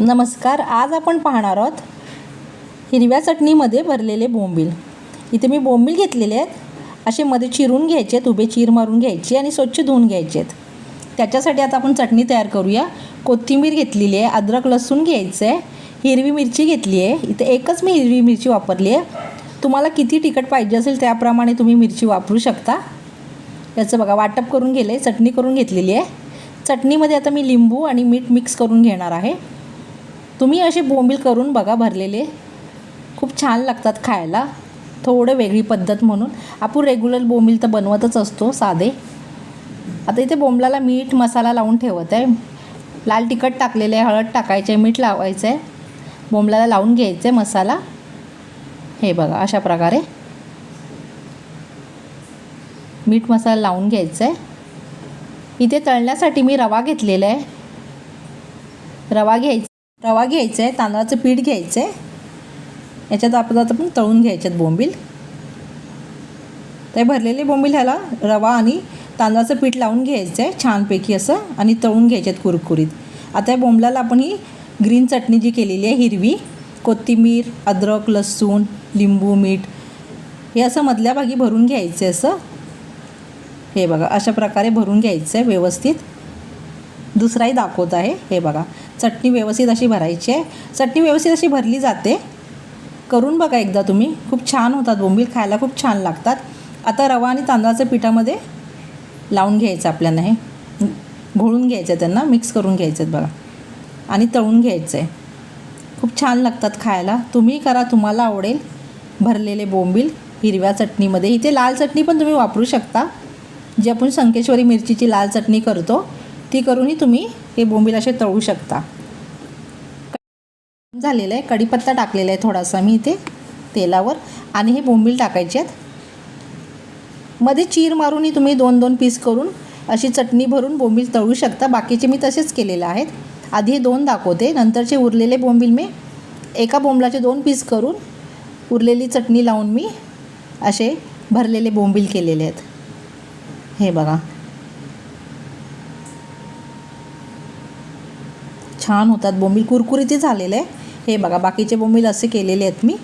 नमस्कार आज आपण पाहणार आहोत हिरव्या चटणीमध्ये भरलेले बोंबील. इथे मी बोंबील घेतलेले आहेत. असे मध्ये चिरून घ्यायचे आहेत उभे चीर मारून घ्यायची आणि स्वच्छ धुवून घ्यायचे आहेत. त्याच्यासाठी आता आपण चटणी तयार करूया. कोथिंबीर घेतलेली आहे अद्रक लसूण घ्यायचं आहे हिरवी मिरची घेतली आहे. इथे एकच मी हिरवी मिरची वापरली आहे. तुम्हाला किती तिखट पाहिजे असेल त्याप्रमाणे तुम्ही मिरची वापरू शकता. याचं बघा वाटप करून गेलं आहे चटणी करून घेतलेली आहे. चटणीमध्ये आता मी लिंबू आणि मीठ मिक्स करून घेणार आहे. तुम्ही असे बोंबील करून बघा भरलेले. खूप छान लागतात खायला. थोडं वेगळी पद्धत म्हणून. आपण रेग्युलर बोंबील तर बनवतच असतो साधे. आता इथे बोंबलाला मीठ मसाला लावून ठेवत आहे. लाल तिखट टाकलेलं आहे हळद टाकायचं आहे मीठ लावायचं आहे बोंबलाला लावून घ्यायचं आहे मसाला. हे बघा अशा प्रकारे. मीठ मसाला लावून घ्यायचा आहे इथे तळण्यासाठी मी रवा घेतलेला आहे. रवा घ्यायचा रवा घ्यायचा आहे तांदळाचं पीठ घ्यायचं. आहे याच्यात आपण आता पण तळून घ्यायच्यात बोंबील. ते भरलेले बोंबील ह्याला रवा आणि तांदळाचं पीठ लावून घ्यायचं आहे छानपैकी असं आणि तळून घ्यायचे आहेत कुरकुरीत. आता या बोंबलाला आपण ही ग्रीन चटणी जी केलेली आहे हिरवी कोथिंबीर अद्रक लसूण लिंबू मीठ हे असं मधल्या भागी भरून घ्यायचं आहे असं. हे बघा अशा प्रकारे भरून घ्यायचं आहे व्यवस्थित. दुसराही दाखवत आहे हे बघा. चटणी व्यवस्थित अशी भरायची आहे. चटणी व्यवस्थित अशी भरली जाते. करून बघा एकदा तुम्ही. खूप छान होतात बोंबील खायला खूप छान लागतात. आता रवा आणि तांदळाच्या पिठामध्ये लावून घ्यायचं आपल्याला हे. घोळून घ्यायचं आहे त्यांना मिक्स करून घ्यायचं आहेत बघा. आणि तळून घ्यायचं आहे. खूप छान लागतात खायला. तुम्ही करा तुम्हाला आवडेल भरलेले बोंबील हिरव्या चटणीमध्ये. इथे लाल चटणी पण तुम्ही वापरू शकता. जी आपण संकेश्वरी मिरचीची लाल चटणी करतो ती करूनही तुम्ही हे बोंबील असे तळू शकता. झालेलं आहे कढीपत्ता टाकलेला आहे थोडासा मी इथे तेलावर. आणि हे बोंबील टाकायचे आहेत. मध्ये चीर मारूनही तुम्ही दोन दोन पीस करून अशी चटणी भरून बोंबील तळू शकता. बाकीचे मी तसेच केलेले आहेत. आधी हे दोन दाखवते. नंतरचे उरलेले बोंबील मी एका बोंबलाचे दोन पीस करून उरलेली चटणी लावून मी असे भरलेले बोंबील केलेले आहेत. हे बघा. छान होतात बोंबील. कुरकुरीतही झालेलं आहे. हे बघा बाकीचे बोंबील असे केलेले आहेत मी.